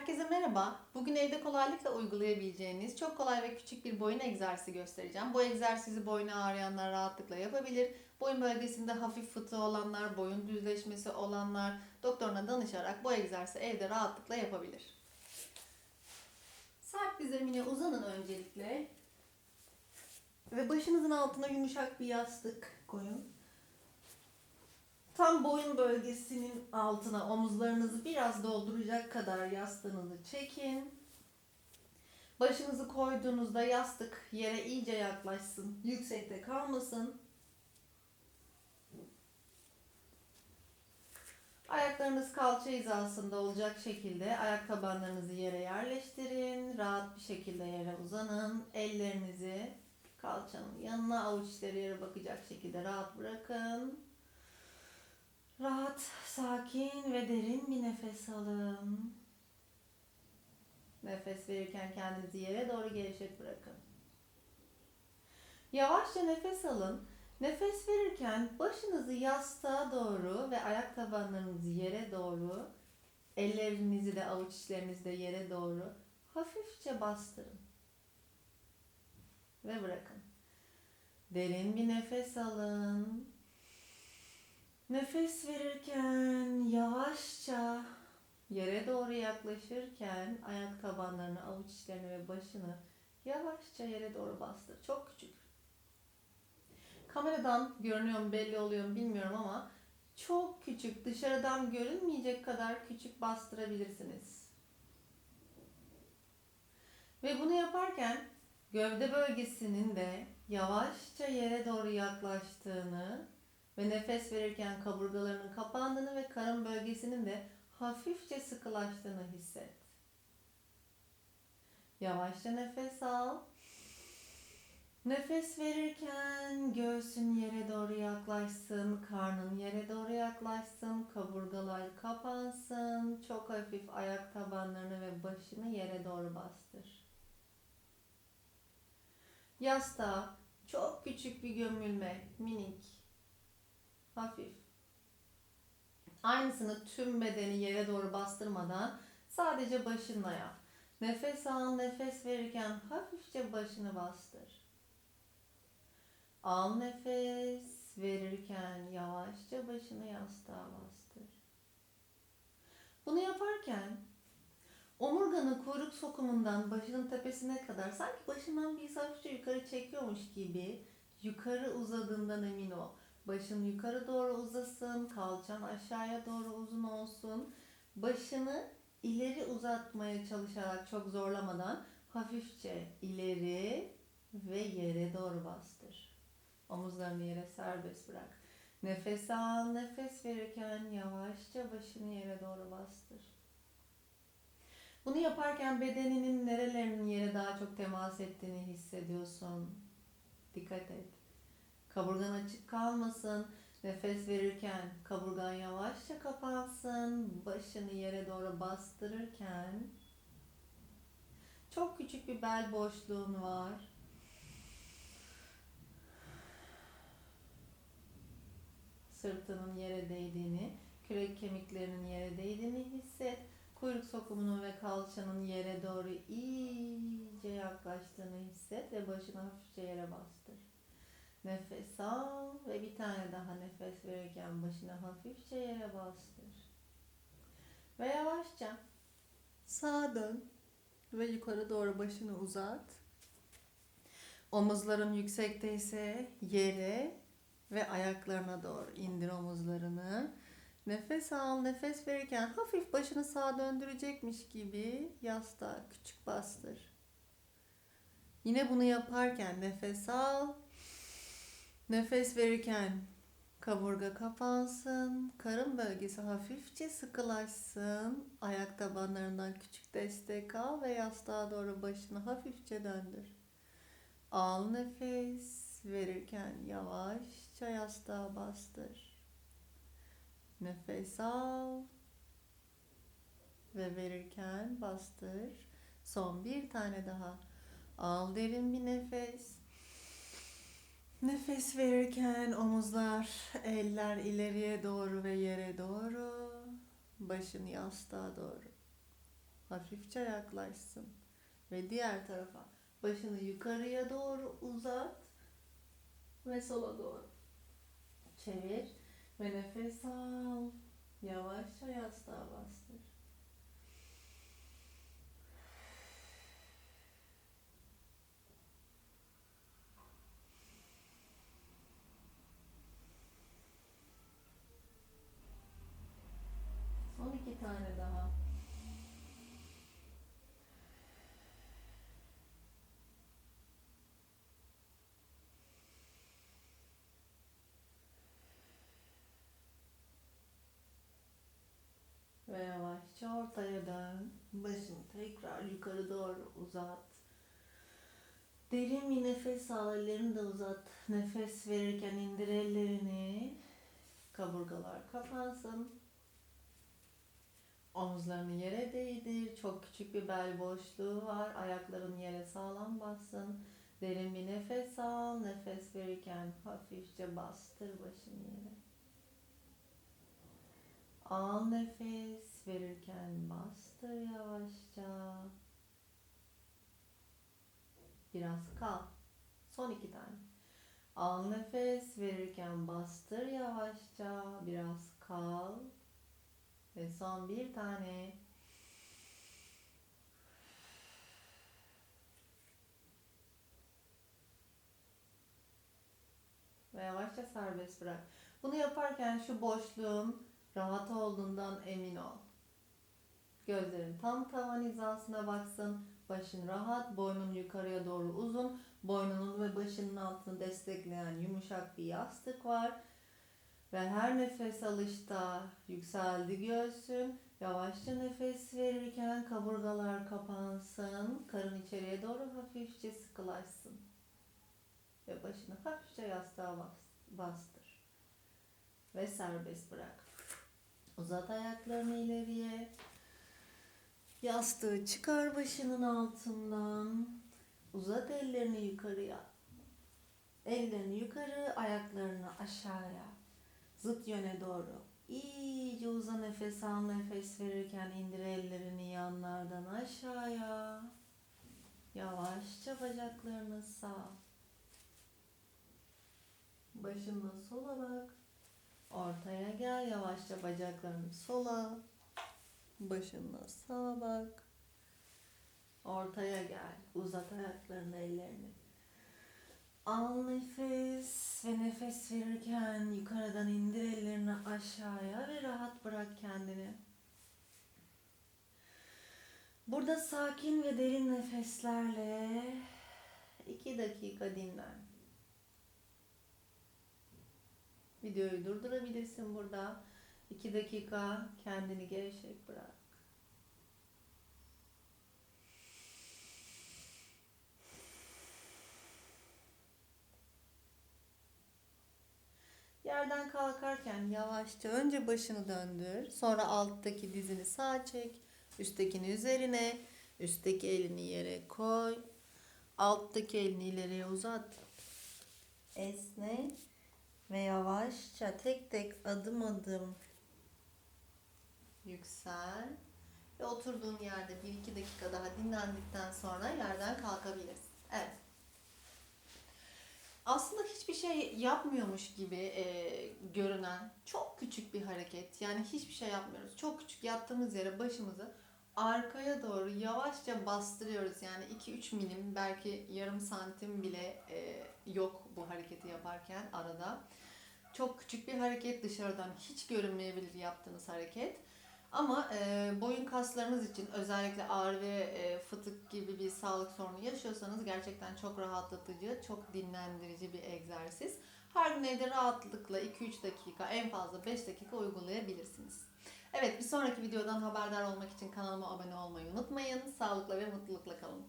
Herkese merhaba. Bugün evde kolaylıkla uygulayabileceğiniz çok kolay ve küçük bir boyun egzersizi göstereceğim. Bu egzersizi boynu ağrıyanlar rahatlıkla yapabilir. Boyun bölgesinde hafif fıtığı olanlar, boyun düzleşmesi olanlar doktoruna danışarak bu egzersizi evde rahatlıkla yapabilir. Sert bir zemine uzanın öncelikle. Ve başınızın altına yumuşak bir yastık koyun. Tam boyun bölgesinin altına omuzlarınızı biraz dolduracak kadar yastığınızı çekin. Başınızı koyduğunuzda yastık yere iyice yaklaşsın. Yüksekte kalmasın. Ayaklarınız kalça hizasında olacak şekilde ayak tabanlarınızı yere yerleştirin. Rahat bir şekilde yere uzanın. Ellerinizi kalçanın yanına avuç içleri yere bakacak şekilde rahat bırakın. Rahat, sakin ve derin bir nefes alın. Nefes verirken kendinizi yere doğru gevşek bırakın. Yavaşça nefes alın. Nefes verirken başınızı yastığa doğru ve ayak tabanlarınızı yere doğru, ellerinizi de avuç içlerinizi de yere doğru hafifçe bastırın. Ve bırakın. Derin bir nefes alın. Nefes verirken yavaşça yere doğru yaklaşırken ayak tabanlarını, avuç içlerini ve başını yavaşça yere doğru bastır. Çok küçük. Kameradan görünüyor mu belli oluyor mu bilmiyorum ama çok küçük, dışarıdan görünmeyecek kadar küçük bastırabilirsiniz. Ve bunu yaparken gövde bölgesinin de yavaşça yere doğru yaklaştığını ve nefes verirken kaburgalarının kapandığını ve karın bölgesinin de hafifçe sıkılaştığını hisset. Yavaşça nefes al. Nefes verirken göğsün yere doğru yaklaşsın, karnın yere doğru yaklaşsın, kaburgalar kapansın. Çok hafif ayak tabanlarını ve başını yere doğru bastır. Yastığa çok küçük bir gömülme, minik, hafif. Aynısını tüm bedeni yere doğru bastırmadan sadece başınla yap. Nefes al, nefes verirken hafifçe başını bastır. Al nefes, verirken yavaşça başını yastığa bastır. Bunu yaparken omurganın kuyruk sokumundan başının tepesine kadar sanki başından bir hafifçe yukarı çekiyormuş gibi yukarı uzadığından emin ol. Başın yukarı doğru uzasın, kalçan aşağıya doğru uzun olsun. Başını ileri uzatmaya çalışarak çok zorlamadan hafifçe ileri ve yere doğru bastır. Omuzlarını yere serbest bırak. Nefes al, nefes verirken yavaşça başını yere doğru bastır. Bunu yaparken bedeninin nerelerinin yere daha çok temas ettiğini hissediyorsun. Dikkat et. Kaburgan açık kalmasın. Nefes verirken kaburgan yavaşça kapansın. Başını yere doğru bastırırken çok küçük bir bel boşluğun var. Sırtının yere değdiğini, kürek kemiklerinin yere değdiğini hisset. Kuyruk sokumunun ve kalçanın yere doğru iyice yaklaştığını hisset ve başını hafifçe yere bastır. Nefes al ve bir tane daha nefes verirken başını hafifçe yere bastır. Ve yavaşça sağa dön ve yukarı doğru başını uzat. Omuzların yüksekteyse yere ve ayaklarına doğru indir omuzlarını. Nefes al, nefes verirken hafif başını sağa döndürecekmiş gibi yastığa küçük bastır. Yine bunu yaparken nefes al, Nefes verirken kaburga kapansın, karın bölgesi hafifçe sıkılaşsın. Ayak tabanlarından küçük destek al ve yastığa doğru başını hafifçe döndür. Al nefes, verirken yavaşça yastığa bastır. Nefes al ve verirken bastır. Son bir tane daha. Al derin bir nefes. Nefes verirken omuzlar, eller ileriye doğru ve yere doğru. Başın yastığa doğru. hafifçe yaklaşsın. Ve diğer tarafa başını yukarıya doğru uzat ve sola doğru çevir ve nefes al. Yavaşça yastığa bastır. Son iki tane daha. Ve yavaşça ortaya dön. Başını tekrar yukarı doğru uzat. Derin bir nefes al, ellerini de uzat. Nefes verirken indir ellerini. Kaburgalar kapansın. Omuzlarını yere değdir. Çok küçük bir bel boşluğu var. Ayakların yere sağlam bassın. Derin bir nefes al. Nefes verirken hafifçe bastır başını yere. Al nefes verirken bastır yavaşça. Biraz kal. Son iki tane. Al nefes verirken bastır yavaşça. Biraz kal. Ve son bir tane. Ve yavaşça serbest bırak. Bunu yaparken şu boşluğun rahat olduğundan emin ol. Gözlerin tam tavan hizasına baksın. Başın rahat, boynun yukarıya doğru uzun. Boynunun ve başının altını destekleyen yumuşak bir yastık var. Ve her nefes alışta yükseldi göğsün. Yavaşça nefes verirken kaburgalar kapansın. Karın içeriye doğru hafifçe sıkılaşsın. Ve başını hafifçe yastığa bas- bastır. Ve serbest bırak. Uzat ayaklarını ileriye. Yastığı çıkar başının altından. Uzat ellerini yukarıya. Ellerini yukarı, ayaklarını aşağıya. Zıt yöne doğru. İyice uza nefes al. Nefes verirken indir ellerini yanlardan aşağıya. Yavaşça bacaklarını sağ. Başını sola bak. Ortaya gel. Yavaşça bacaklarını sola. Başını sağa bak. Ortaya gel. Uzat ayaklarını, ellerini. Al nefes ve nefes verirken yukarıdan indir ellerini aşağıya ve rahat bırak kendini. Burada sakin ve derin nefeslerle iki dakika dinlen. Videoyu durdurabilirsin burada. İki dakika kendini gevşek bırak. Yerden kalkarken yavaşça önce başını döndür. Sonra alttaki dizini sağa çek. Üsttekini üzerine. Üstteki elini yere koy. Alttaki elini ileriye uzat. Esne. Ve yavaşça tek tek adım adım yüksel. Ve oturduğun yerde 1-2 dakika daha dinlendikten sonra yerden kalkabilirsin. Evet. Aslında hiçbir şey yapmıyormuş gibi e, görünen çok küçük bir hareket. Yani hiçbir şey yapmıyoruz. Çok küçük yattığımız yere başımızı arkaya doğru yavaşça bastırıyoruz. Yani 2-3 milim belki yarım santim bile e, yok bu hareketi yaparken arada. Çok küçük bir hareket dışarıdan hiç görünmeyebilir yaptığınız hareket. Ama e, boyun kaslarınız için özellikle ağrı ve e, fıtık gibi bir sağlık sorunu yaşıyorsanız gerçekten çok rahatlatıcı, çok dinlendirici bir egzersiz. Her gün evde rahatlıkla 2-3 dakika en fazla 5 dakika uygulayabilirsiniz. Evet bir sonraki videodan haberdar olmak için kanalıma abone olmayı unutmayın. Sağlıkla ve mutlulukla kalın.